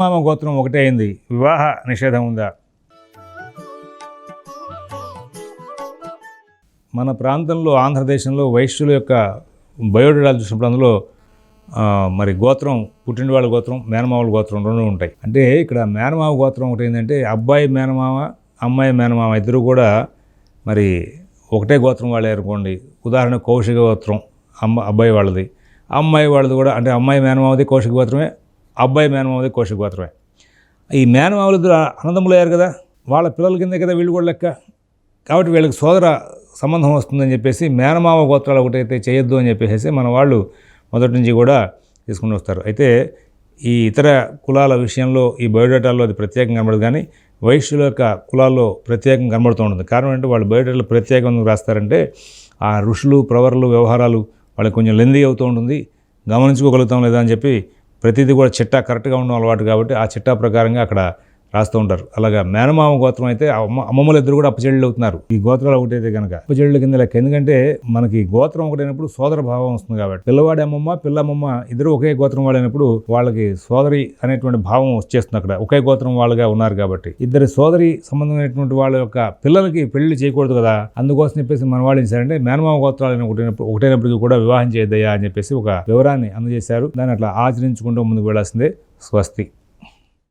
మామ గోత్రం ఒకటే అయింది. వివాహ నిషేధం ఉందా? మన ప్రాంతంలో ఆంధ్రదేశంలో వైశ్యుల యొక్క బయోడేటాలు చూసినప్పుడు అందులో మరి గోత్రం పుట్టిన వాళ్ళ గోత్రం మేనమావుల గోత్రం రెండు ఉంటాయి. అంటే ఇక్కడ మేనమావ గోత్రం ఒకటి ఏంటంటే అబ్బాయి మేనమామ అమ్మాయి మేనమామ ఇద్దరు కూడా మరి ఒకటే గోత్రం వాళ్ళే అనుకోండి. ఉదాహరణ కౌశిక గోత్రం అమ్మ అబ్బాయి వాళ్ళది. అమ్మాయి వాళ్ళది కూడా అంటే అమ్మాయి మేనమావది కౌశిక గోత్రమే అబ్బాయి మేనమావది కౌశిక గోత్రమే ఈ మేనమావులు ఇద్దరు అన్నదమ్ములు అయ్యారు కదా వాళ్ళ పిల్లల కిందే కదా వీళ్ళు కూడా లెక్క. కాబట్టి వీళ్ళకి సోదర సంబంధం వస్తుందని చెప్పేసి మేనమామ గోత్రాలు ఒకటైతే చేయొద్దు అని చెప్పేసి మన వాళ్ళు మొదటి నుంచి కూడా తీసుకుని వస్తారు. అయితే ఈ ఇతర కులాల విషయంలో ఈ బయోడేటాల్లో అది ప్రత్యేకంగా కనబడదు కానీ వైశ్యుల యొక్క కులాల్లో ప్రత్యేకంగా కనబడుతూ ఉంటుంది. కారణం ఏంటంటే వాళ్ళు బయోడేటాలు ప్రత్యేకంగా రాస్తారంటే ఆ ఋషులు ప్రవర్లు వ్యవహారాలు వాళ్ళకి కొంచెం లెందీ అవుతూ ఉంటుంది. గమనించుకోగలుగుతాం లేదా అని చెప్పి ప్రతిదీ కూడా చిట్టా కరెక్ట్గా ఉండడం అలవాటు కాబట్టి ఆ చిట్టా ప్రకారంగా అక్కడ రాస్తూ ఉంటారు. అలాగా మేనమామ గోత్రం అయితే అమ్మ అమ్మమ్మలు ఇద్దరు కూడా అప్పచెళ్ళు అవుతున్నారు. ఈ గోత్రాలు ఒకటైతే కనుక అప్పచెళ్ళు కింద లెక్క. ఎందుకంటే మనకి గోత్రం ఒకటైనప్పుడు సోదర భావం వస్తుంది కాబట్టి. పిల్లవాడి అమ్మమ్మ పిల్లమ్మమ్మ ఇద్దరు ఒకే గోత్రం వాళ్ళైనప్పుడు వాళ్ళకి సోదరి అనేటువంటి భావం వచ్చేస్తుంది అక్కడ. ఒకే గోత్రం వాళ్ళుగా ఉన్నారు కాబట్టి. ఇద్దరు సోదరి సంబంధమైనటువంటి వాళ్ళ యొక్క పిల్లలకి పెళ్ళి చేయకూడదు కదా. అందుకోసం చెప్పేసి మన వాళ్ళు ఏంటంటే మేనమామ గోత్రాలు ఒకటైనప్పుడు ఒకటైనప్పటికీ కూడా వివాహం చేయద్దయ్యా అని చెప్పేసి ఒక వివరాన్ని అందజేశారు. దాన్ని అట్లా ఆచరించుకుంటూ ముందుకు వెళ్ళాల్సిందే స్వస్తి.